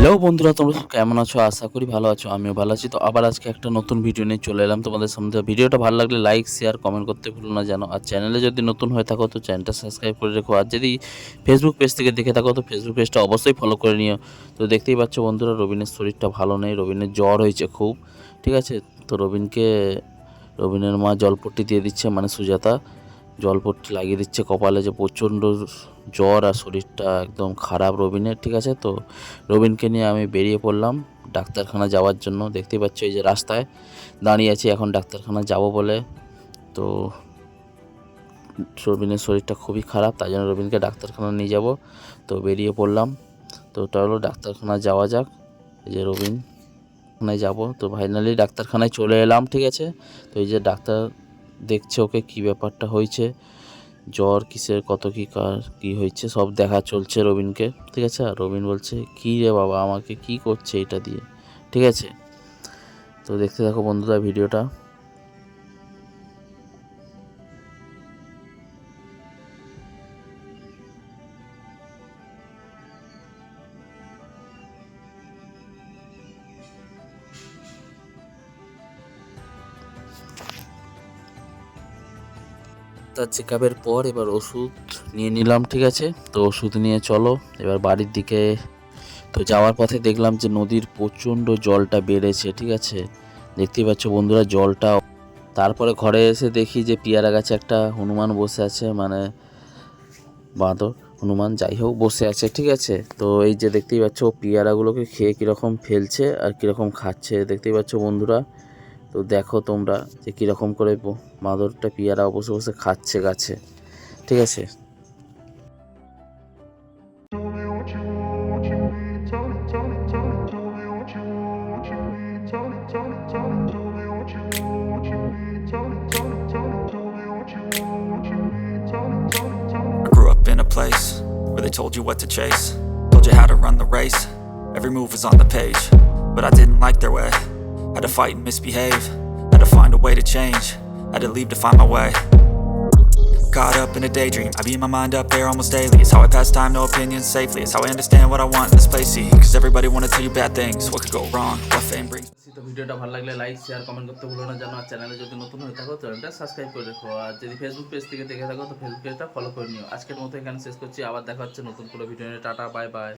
Hello বন্ধুরা, তোমরা কেমন আছো? আশা করি ভালো আছো, আমিও ভালো আছি। তো আবার আজকে একটা নতুন ভিডিও নিয়ে চলে এলাম তোমাদের সামনে। ভিডিওটা ভালো লাগলে লাইক শেয়ার কমেন্ট করতে ভুলো না জানো। আর চ্যানেলে যদি নতুন হয়ে থাকো, তো চ্যানেলটা সাবস্ক্রাইব করে রেখো। আর যদি ফেসবুক পেজ থেকে দেখে থাকো, তো ফেসবুক পেজটা অবশ্যই ফলো করে নিও। তো দেখতেই পাচ্ছ বন্ধুরা, রবিনের শরীরটা ভালো নেই, রবিনের জ্বর হয়েছে খুব, ঠিক আছে? তো রবিনকে, রবিনের মা জলপট্টি দিয়ে দিচ্ছে মানে সুজাতা। জলপট্টি লাগিয়ে দিচ্ছে কপালে যে প্রচণ্ড জ্বর আর শরীরটা একদম খারাপ রবিনের, ঠিক আছে? তো রবিনকে নিয়ে আমি বেরিয়ে পড়লাম ডাক্তারখানা যাওয়ার জন্য। দেখতেই পাচ্ছ এই যে রাস্তায় দাঁড়িয়ে আছি, এখন ডাক্তারখানা যাব বলে। তো রবিনের শরীরটা খুবই খারাপ, তাই জন্য রবিনকে ডাক্তারখানা নিয়ে যাব। তো বেরিয়ে পড়লাম। তো ওটা হলো ডাক্তারখানা যাওয়া যাক। এই যে রবিন ওখানে যাব। তো ফাইনালি ডাক্তারখানায় চলে এলাম, ঠিক আছে? তো এই যে ডাক্তার দেখছে ওকে কি ব্যাপারটা হয়েছে, জ্বর কিসের, কত কি কার, কী হয়েছে, সব দেখা চলছে রবিনকে, ঠিক আছে? আর রবিন বলছে, কী রে বাবা, আমাকে কি করছে এটা দিয়ে? ঠিক আছে? তো দেখতে থাকো বন্ধুরা ভিডিওটা। তার চেক আপের পর এবার ওষুধ নিয়ে নিলাম, ঠিক আছে? তো ওষুধ নিয়ে চলো, এবার বাড়ির দিকে তো যাওয়ার পথে দেখলাম যে নদীর প্রচণ্ড জলটা বেড়েছে, ঠিক আছে? দেখতেই পাচ্ছ বন্ধুরা জলটা তারপরে ঘরে এসে দেখি যে পিয়ারা গাছে একটা হনুমান বসে আছে মানে বাঁদর, হনুমান যাই হোক বসে আছে, ঠিক আছে? তো এই যে দেখতেই পাচ্ছ পিয়ারাগুলোকে খেয়ে কীরকম ফেলছে আর কীরকম খাচ্ছে, দেখতেই পাচ্ছ বন্ধুরা। তো দেখো তোমরা যে কীরকম করে বাঁদরটা পিয়ারা বসে বসে খাচ্ছে গাছে ঠিক আছে told you what to chase, told you how to run the race. Every move was on the page, but I didn't like their way. Had to fight and misbehave, had to find a way to change, had to leave to find my way. Caught up in a daydream, I beat my mind up there almost daily. It's how I pass time, no opinions safely. It's how I understand what I want in this place. Cause everybody wanna tell you bad things. What could go wrong? What fame brings. তো ভিডিওটা ভালো লাগলে like share comment করতে ভুলো না জানো আর চ্যানেলে যদি নতুন হয়ে থাকো চ্যানেলটা সাবস্ক্রাইব করে রেখো আর যদি ফেসবুক পেজ থেকে দেখে থাকো তো ফেসবুক পেজটা ফলো করে নিও আজকের মতো এখানে শেষ করছি আবার দেখা হচ্ছে নতুন কোনো ভিডিও নিয়ে টাটা বাই বাই